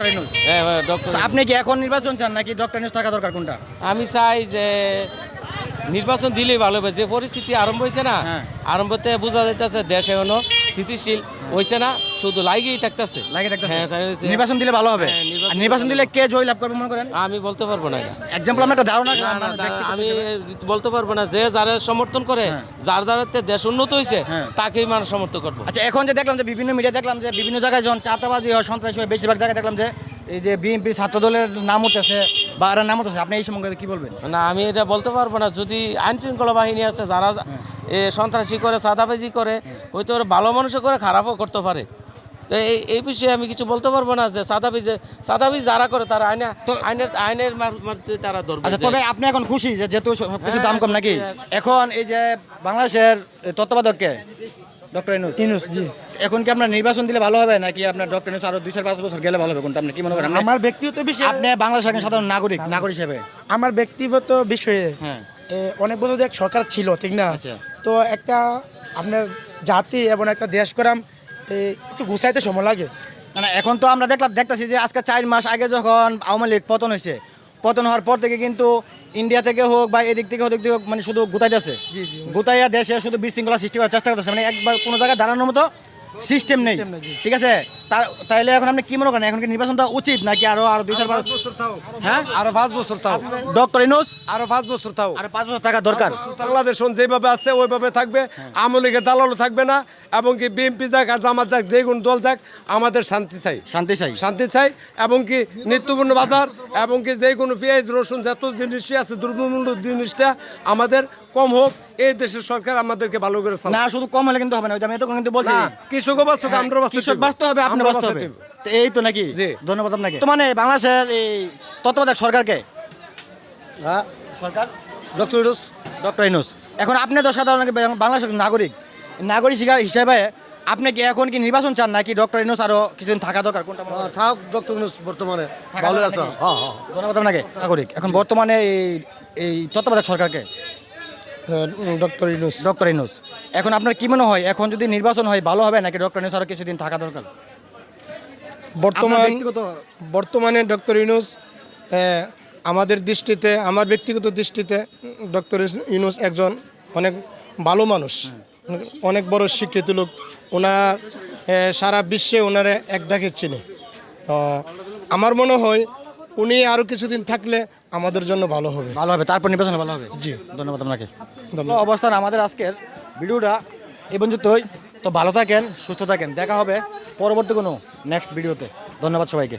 হ্যাঁ ডক্টর আপনি কি এখন নির্বাচন চান নাকি ডক্টর নিউজ থাকা দরকার কোনটা? আমি চাই যে নির্বাচন দিলেই ভালো হবে যে পরিস্থিতি আরম্ভ হয়েছে না হ্যাঁ। আরম্ভতে বোঝা যাইতেছে দেশ এখনও স্থিতিশীল হয়েছে না শুধু লাগিয়েই থাকতেছে হ্যাঁ, হয়েছে। নির্বাচন দিলে ভালো হবে হ্যাঁ, নির্বাচন দিলে কে জয় লাভ করবে মনে করেন আমি বলতে পারব না এটা। এক্সাম্পল আমরা একটা ধারণা আমি বলতে পারব না যে যারা সমর্থন করে হ্যাঁ। যার দ্বারাতে দেশ উন্নত হয়েছে হ্যাঁ। তাকেই মানুষ সমর্থন করব আচ্ছা এখন যে দেখলাম যে বিভিন্ন মিডিয়া দেখলাম যে বিভিন্ন জায়গায় যখন চাঁদাবাজি হয় সন্ত্রাসী হয় বেশিরভাগ জায়গায় দেখলাম যে এই যে বিএনপি ছাত্র দলের নাম উঠতেছে বা আর নাম উঠতেছে আপনি এই সম্পর্কে কি বলবেন? না আমি এটা বলতে পারব না। যদি আইন শৃঙ্খলা বাহিনী আছে যারা এ সন্ত্রাসী করে চাঁদাবাজি করে হয়তো ওরা ভালো মানুষও করে খারাপও করতে পারে। তো এই এই বিষয়ে আমি কিছু বলতে পারব না যে চাঁদাবাজি চাঁদাবাজি যারা করে তারা আইনে আইনের আইনের মারতে তারা ধরবে আচ্ছা তবে আপনি এখন খুশি যে যেহেতু কিছু হ্যাঁ, দাম কম নাকি? এখন এই যে বাংলাদেশের তত্ত্বাবধায়ক কে? ডক্টর ইনুস। ইনুস জি। এখন কি আপনার নির্বাচন দিলে ভালো হবে নাকি আপনার ডক্টর ইনুস আরও দুই চার পাঁচ বছর গেলে ভালো হবে কোনটা আপনি কি মনে করেন? আমার ব্যক্তিগত বিষয় আপনি বাংলাদেশের একজন সাধারণ নাগরিক নাগরিক হিসেবে। আমার ব্যক্তিগত বিষয়ে হ্যাঁ। অনেক বছর এক সরকার ছিল ঠিক না? আচ্ছা। তো একটা আপনার জাতি এবং একটা দেশ করাম একটু গুছাইতে সময় লাগে। না এখন তো আমরা দেখলাম দেখতেছি যে আজকে চার মাস আগে যখন আওয়ামী লীগ পতন হয়েছে পতন হওয়ার পর থেকে কিন্তু ইন্ডিয়া থেকে হোক বা এদিক থেকে হোক ওদিক থেকে হোক মানে শুধু গুতাইতেছে। জি, জি। গুতাইয়া দেশে শুধু বিশৃঙ্খলা সৃষ্টি করার চেষ্টা করতেছে মানে একবার কোনো জায়গায় দাঁড়ানোর মতো সিস্টেম নেই। ঠিক আছে তাইলে এখন আপনি কি মনে করেন এখন কি নির্বাচনটা উচিত নাকি আরও আরও দুই চার পাঁচ হ্যাঁ? আরও পাঁচ বছর তাও ডক্টর ইনুস? আরও পাঁচ বছর তাও আর পাঁচ বছর টাকা দরকার। বাংলাদেশ যেভাবে আছে ওইভাবে থাকবে। আওয়ামী লীগের দালালও থাকবে না এবং কি বিএনপি যাক আর জামাত যাক যে কোনো দল যাক আমাদের শান্তি চাই। শান্তি চাই। শান্তি চাই এবং কি নিত্যপূর্ণ বাজার এবং কি যে কোনো পেঁয়াজ রসুন যত জিনিসই আছে দ্রব্যমূল্য জিনিসটা আমাদের কম হোক এই দেশের সরকার আমাদেরকে ভালো করে না শুধু কম হলে কিন্তু হবে না ওই যে আমি এত কিন্তু বলছি। না কৃষকও হ্যাঁ, বাঁচতে কৃষক। বাঁচতে হবে আপনি আমরা বাঁচতে হবে তো এই তো নাকি? জি। ধন্যবাদ আপনাকে। তো মানে বাংলাদেশের এই তত্ত্বাবধায়ক সরকারকে? হ্যাঁ। সরকার? ডক্টর ইউনুস। ডক্টর ইনুস এখন আপনি তো সাধারণ বাংলাদেশের নাগরিক। নাগরিক হিসা- হিসেবে আপনি কি এখন কি নির্বাচন চান নাকি ডক্টর ইনুস আরও কিছুদিন থাকা দরকার? কোনটা থাক ডক্টর ইউনুস বর্তমানে। ভালো আছে। হ্যাঁ হ্যাঁ। ধন্যবাদ আপনাকে নাগরিক। এখন বর্তমানে এই এই তত্ত্বাবধায়ক সরকারকে? ডক্টর ইনুস ডক্টর ইনুস এখন আপনার কি মনে হয় এখন যদি নির্বাচন হয় ভালো হবে নাকি ডক্টর ইনুস আরও কিছুদিন থাকা দরকার? বর্তমান বর্তমানে ডক্টর ইউনুস আমাদের দৃষ্টিতে আমার ব্যক্তিগত দৃষ্টিতে ডক্টর ইনুস একজন অনেক ভালো মানুষ অনেক বড় শিক্ষিত লোক। ওনার সারা বিশ্বে ওনারে এক ডাকে চিনি। তো আমার মনে হয় উনি আরও কিছুদিন থাকলে আমাদের জন্য ভালো হবে। ভালো হবে তারপর নির্বাচন ভালো হবে। জি। ধন্যবাদ আপনাকে। অবস্থান আমাদের আজকের ভিডিওটা এই পর্যন্তই। তো ভালো থাকেন সুস্থ থাকেন। দেখা হবে পরবর্তী কোনো নেক্সট ভিডিওতে ধন্যবাদ সবাইকে।